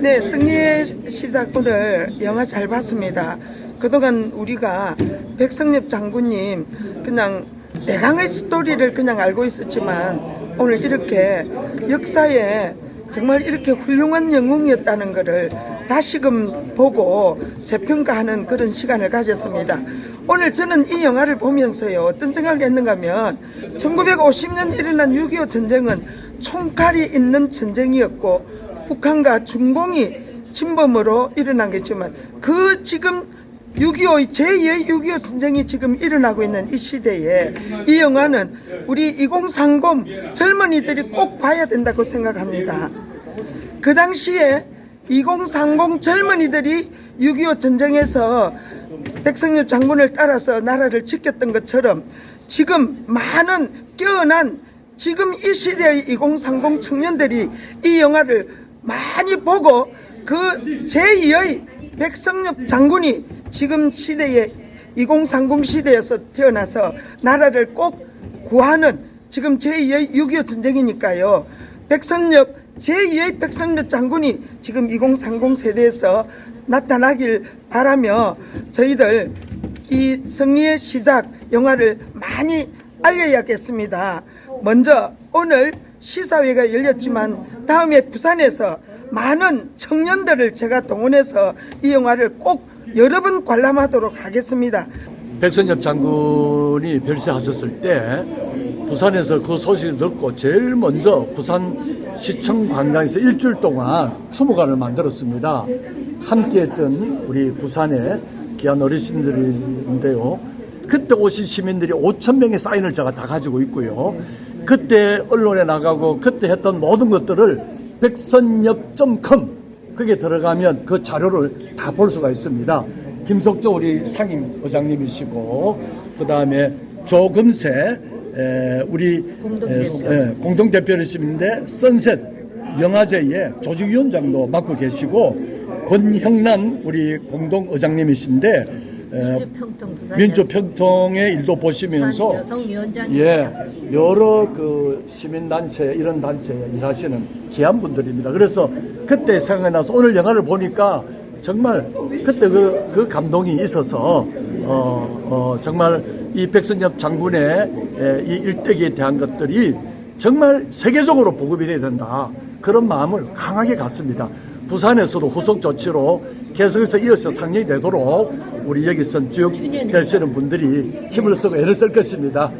네, 승리의 시작부를 영화 잘 봤습니다. 그동안 우리가 백성엽 장군님 그냥 대강의 스토리를 그냥 알고 있었지만 오늘 이렇게 역사에 정말 이렇게 훌륭한 영웅이었다는 것을 다시금 보고 재평가하는 그런 시간을 가졌습니다. 오늘 저는 이 영화를 보면서요 어떤 생각을 했는가 하면 1950년 일어난 6.25 전쟁은 총칼이 있는 전쟁이었고 북한과 중공이 침범으로 일어난 거지만 그 지금 6.25 제2의 6.25 전쟁이 지금 일어나고 있는 이 시대에 이 영화는 우리 2030 젊은이들이 꼭 봐야 된다고 생각합니다. 그 당시에 2030 젊은이들이 6.25 전쟁에서 백성엽 장군을 따라서 나라를 지켰던 것처럼 지금 많은 깨어난 지금 이 시대의 2030 청년들이 이 영화를 많이 보고 그 제2의 백성엽 장군이 지금 시대에 2030 시대에서 태어나서 나라를 꼭 구하는 지금 제2의 6.25 전쟁이니까요. 백성엽 제2의 백성엽 장군이 지금 2030 세대에서 나타나길 바라며 저희들 이 승리의 시작 영화를 많이 알려야겠습니다. 먼저 오늘 시사회가 열렸지만 다음에 부산에서 많은 청년들을 제가 동원해서 이 영화를 꼭 여러 번 관람하도록 하겠습니다. 백선엽 장군이 별세하셨을 때 부산에서 그 소식을 듣고 제일 먼저 부산 시청 관광에서 일주일 동안 추모관을 만들었습니다. 함께했던 우리 부산의 귀한 어르신들인데요. 그때 오신 시민들이 5천 명의 사인을 제가 다 가지고 있고요. 그때 언론에 나가고 그때 했던 모든 것들을 백선엽.com 거기에 들어가면 그 자료를 다 볼 수가 있습니다. 김석조 우리 상임 의장님이시고 그 다음에 조금세 에, 우리 공동 대표. 에, 에, 공동대표이신데 선셋 영화제의 조직위원장도 맡고 계시고 권형란 우리 공동 의장님이신데 에, 민주평통 민주평통의 일도 보시면서 예, 여러 그 시민단체, 이런 단체에 일하시는 귀한 분들입니다. 그래서 그때 생각나서 오늘 영화를 보니까 정말 그때 그, 그 감동이 있어서, 어, 어, 정말 이 백선엽 장군의 에, 이 일대기에 대한 것들이 정말 세계적으로 보급이 돼야 된다. 그런 마음을 강하게 갖습니다. 부산에서도 후속 조치로 계속해서 이어서 상영이 되도록 우리 여기서 쭉 되시는 분들이 힘을 쓰고 애를 쓸 것입니다.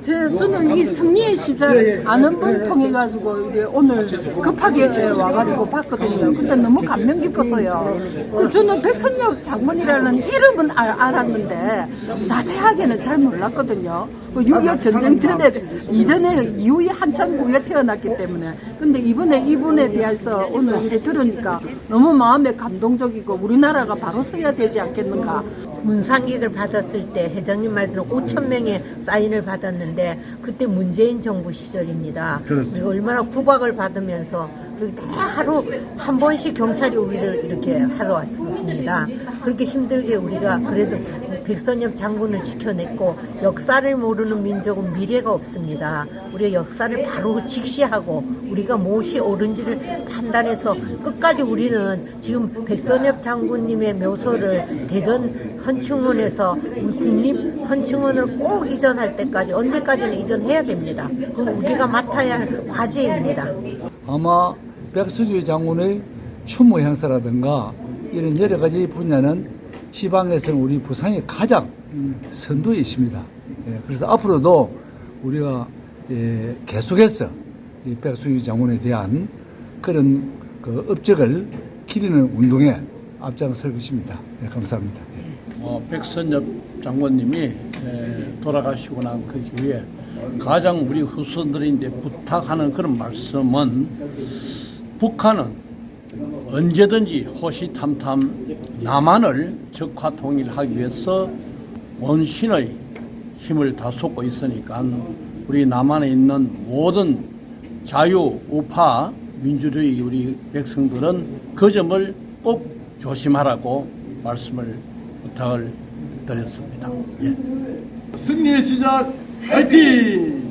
제, 저는 이 승리의 시절 아는 분 통해 가지고 오늘 급하게 와가지고 봤거든요. 근데 너무 감명 깊었어요. 그 저는 백선엽 장군이라는 이름은 알, 알았는데 자세하게는 잘 몰랐거든요. 그6.25 전쟁 전에 이전에 이후에 한참 후에 태어났기 때문에 근데 이번에 이분에 대해서 오늘 일이 들으니까 너무 마음에 감동적이고 우리나라가 바로 서야 되지 않겠는가 문상객을 받았을 때 회장님 말대로 5천 명의 사인을 받았는데 그때 문재인 정부 시절입니다. 그렇죠. 우리가 얼마나 구박을 받으면서 그다 하루 한 번씩 경찰이 우리를 이렇게 하러 왔습니다. 그렇게 힘들게 우리가 그래도 백선엽 장군을 지켜냈고 역사를 모르는 민족은 미래가 없습니다. 우리가 역사를 바로 직시하고 우리가 무엇이 옳은지를 판단해서 끝까지 우리는 지금 백선엽 장군님의 묘소를 대전 헌충원에서 우리 국립 헌충원을 꼭 이전할 때까지 언제까지는 이전해야 됩니다. 그건 우리가 맡아야 할 과제입니다. 아마 백수주 장군의 추모 행사라든가 이런 여러 가지 분야는 지방에서는 우리 부산이 가장 선두에 있습니다. 예, 그래서 앞으로도 우리가 예, 계속해서 이 백수주 장군에 대한 그런 그 업적을 기리는 운동에 앞장설 것입니다. 예, 감사합니다. 예. 어, 백선엽 장관님이 에, 돌아가시고 난 그 이후에 가장 우리 후손들인데 부탁하는 그런 말씀은 북한은 언제든지 호시탐탐 남한을 적화 통일하기 위해서 원신의 힘을 다 쏟고 있으니까 우리 남한에 있는 모든 자유, 우파, 민주주의 우리 백성들은 그 점을 꼭 조심하라고 말씀을 부탁을 드렸습니다. 예. 승리의 시작, 화이팅!